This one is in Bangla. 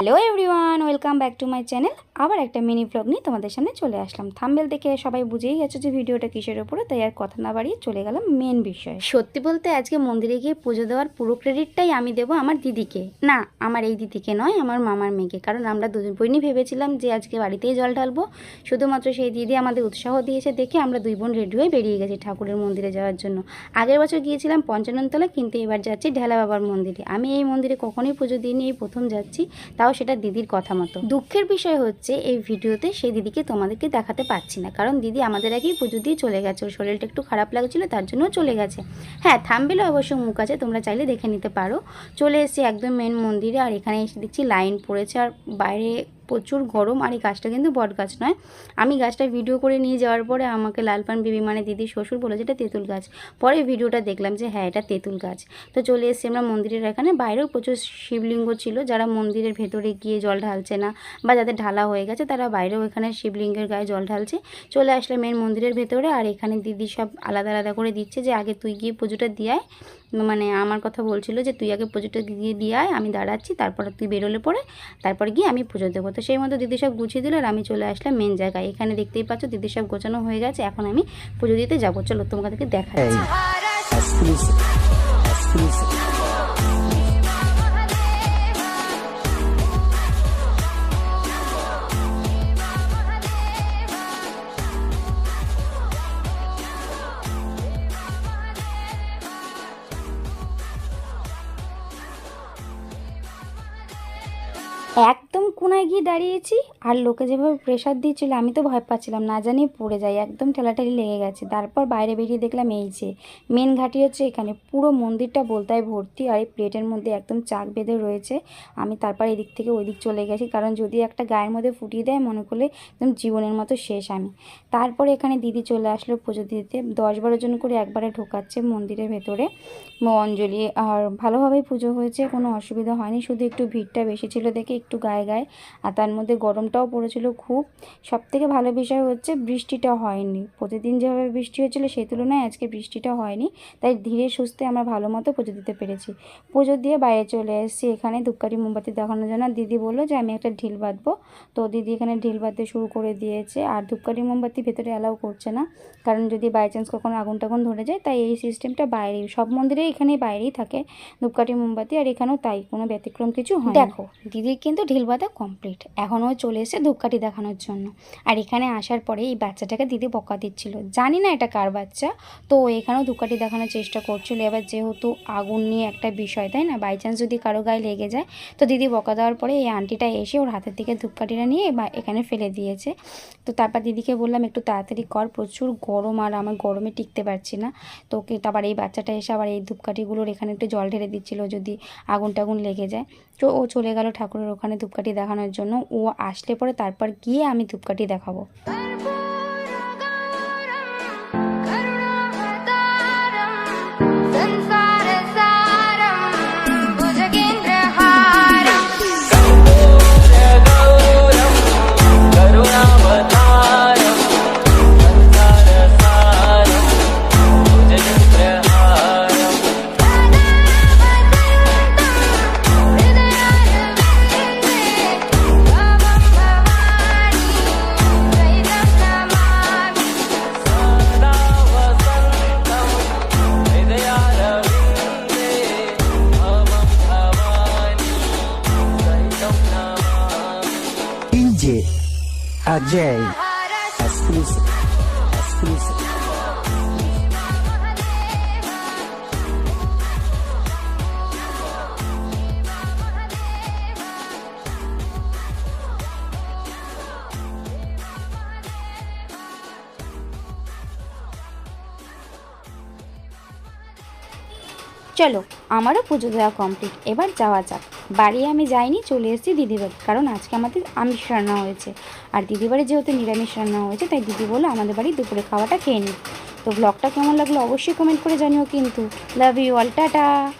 Hello everyone welcome back to my channel আবার একটা মিনি ব্লগ নিয়ে তোমাদের সামনে চলে আসলাম। থাম্বেল দেখে সবাই বুঝেই গেছো যে ভিডিওটা কিসের ওপরে তাই আর কথা না বাড়িয়ে চলে গেলাম মেন বিষয়। সত্যি বলতে আজকে মন্দিরে গিয়ে পুজো দেওয়ার পুরো ক্রেডিটটাই আমি দেবো আমার দিদিকে। না, আমার এই দিদিকে নয়, আমার মামার মেয়েকে। কারণ আমরা দুজন বোনই ভেবেছিলাম যে আজকে বাড়িতেই জল ঢালবো। শুধুমাত্র সেই দিদি আমাদের উৎসাহ দিয়েছে দেখে আমরা দুই বোন রেডি হয়ে বেরিয়ে গেছি ঠাকুরের মন্দিরে যাওয়ার জন্য। আগের বছর গিয়েছিলাম পঞ্চাননতলা, কিন্তু এবার যাচ্ছি ঢেলা বাবার মন্দিরে। আমি এই মন্দিরে কখনোই পুজো দিইনি, এই প্রথম যাচ্ছি। তাও সেটা দিদির কথা মতো। দুঃখের বিষয় হচ্ছে, এই ভিডিওতে সেই দিদিকে তোমাদেরকে দেখাতে পারছি না। কারণ দিদি আমাদের আগেই পুজো দিয়ে চলে গেছে। ওর শরীরটা একটু খারাপ লাগছিল, তার জন্য চলে গেছে। হ্যাঁ থামবেলে অবশ্য মুখ আছে, তোমরা চাইলে দেখে নিতে পারো। চলে এসে একদম মেন মন্দিরে, আর এখানে এসে দেখছি লাইন পড়েছে, আর বাইরে প্রচুর গরম আর এই গাছটা কিন্তু বট গাছ নয়। আমি গাছটা ভিডিও করে নিয়ে যাওয়ার পরে আমাকে লালপান বিবি মানে দিদি শ্বশুর বলেছে এটা তেঁতুল গাছ। পরে ভিডিওটা দেখলাম যে হ্যাঁ এটা তেঁতুল গাছ। তো চলে এসেছি আমরা মন্দিরের এখানে। বাইরেও প্রচুর শিবলিঙ্গ ছিল। যারা মন্দিরের ভেতরে গিয়ে জল ঢালছে না বা যাদের ঢালা হয়ে গেছে, তারা বাইরেও এখানে শিবলিঙ্গের গায়ে জল ঢালছে। চলে আসলে মেন মন্দিরের ভেতরে আর এখানে দিদি সব আলাদা আলাদা করে দিচ্ছে যে আগে তুই গিয়ে পুজোটা দিয়ে মানে আমার কথা বলছিল যে তুই আগে পুজোটা গিয়ে দিয়ে আমি দাঁড়াচ্ছি, তারপরে তুই বেরোলে পরে, তারপর গিয়ে আমি পুজো দেবো। তো সেই মতো দিদি সব গুছিয়ে দিল আর আমি চলে আসলাম মেন জায়গায়। এখানে দেখতেই পাচ্ছ দিদি সব গোছানো হয়ে গেছে এখন আমি পুজো দিতে যাব। চলো তোমাদেরকে exclusive. একদম কোনায় গিয়ে দাঁড়িয়েছি আর লোকে যেভাবে প্রেশার দিচ্ছিল, আমি তো ভয় পাচ্ছিলাম, না জানি পড়ে যাই, একদম ঠেলাঠেলি লেগে গেছে। তারপর বাইরে বেরিয়ে দেখলাম এই যে মেন ঘাটি হচ্ছে এখানে। পুরো মন্দিরটা বলতায় ভর্তি আর এই প্লেটের মধ্যে একদম চাক বেঁধে রয়েছে। আমি তারপর এদিক থেকে ওই দিক চলে গেছি, কারণ যদি একটা গায়ের মধ্যে ফুটিয়ে দেয়, মনে করলে একদম জীবনের মতো শেষ আমি। তারপরে এখানে দিদি চলে আসলো পুজো দিতে। দশ বারো জন করে একবারে ঢোকাচ্ছে মন্দিরের ভেতরে। অঞ্জলি, আর ভালোভাবেই পুজো হয়েছে, কোনো অসুবিধা হয়নি। শুধু একটু ভিড়টা বেশি ছিল দেখে একটু গায়ে গায়ে আর তার মধ্যে গরমটাও পড়েছিল খুব। সব থেকে ভালো বিষয় হচ্ছে বৃষ্টিটা হয়নি। প্রতিদিন যেভাবে বৃষ্টি হয়েছিল সেই তুলনায় আজকে বৃষ্টিটা হয়নি। তাই ধীরে সুস্থে আমরা ভালো মতো পুজো দিতে পেরেছি। পুজো দিয়ে বাইরে চলে এসেছি। এখানে ধূপকাঠি, মোমবাতি দেখানোর জন্য দিদি বলল যে, আমি একটা ঢিল বাঁধবো। তো দিদি এখানে ঢিল বাঁধতে শুরু করে দিয়েছে। আর ধূপকাঠি, মোমবাতি ভেতরে অ্যালাউ করছে না। কারণ যদি বাই চান্স কখনো আগুন টাগুন ধরে যায়, তাই এই সিস্টেমটা বাইরেই, সব মন্দিরে এখানে বাইরেই থাকে ধূপকাঠি, মোমবাতি। আর এখানেও তাই, কোনো ব্যতিক্রম কিছু হয় দেখো, দিদির কিন্তু ঢিল বাঁধা কমপ্লিট এখনও চলে এসে ধূপকাঠি দেখানোর জন্য। আর এখানে আসার পরে এই বাচ্চাটাকে দিদি বকা দিচ্ছিল। জানি না এটা কার বাচ্চা। তো এখানেও ধূপকাঠি দেখানোর চেষ্টা করছিল। এবার যেহেতু আগুন নিয়ে একটা বিষয়, তাই না? বাই চান্স যদি কারও গায়ে লেগে যায়। তো দিদি বকা দেওয়ার পরে এই আন্টিটা এসে ওর হাতের থেকে ধূপকাঠিটা নিয়ে এখানে ফেলে দিয়েছে। তো তারপর দিদিকে বললাম, একটু তাড়াতাড়ি কর, প্রচুর গরম আর আমার গরমে টিকতে পারছি না। তো তারপর এই বাচ্চাটা এসে আবার এই ধূপকাঠিগুলোর এখানে একটু জল ঢেলে দিচ্ছিল যদি আগুন টাগুন লেগে যায়। তো ও চলে গেল ঠাকুরের ওখানে ধূপকাঠি দেখানোর জন্য ও আসলে পরে তারপর গিয়ে আমি ধূপকাঠি দেখাবো। Ajay. exclusive exclusive চলো আমারও পুজো দেওয়া কমপ্লিট এবার যাওয়া যাক। বাড়ি আমি যাইনি, চলে এসেছি দিদিবাড়ি। কারণ আজকে আমাদের আমিষ রান্না হয়েছে। আর দিদিবাড়ি যেহেতু নিরামিষ রান্না হয়েছে, তাই দিদি বলল আমাদের বাড়ি দুপুরে খাওয়াটা খেয়ে নিই। তো ব্লগটা কেমন লাগল অবশ্যই কমেন্ট করে জানিও কিন্তু। Love you all ta-ta!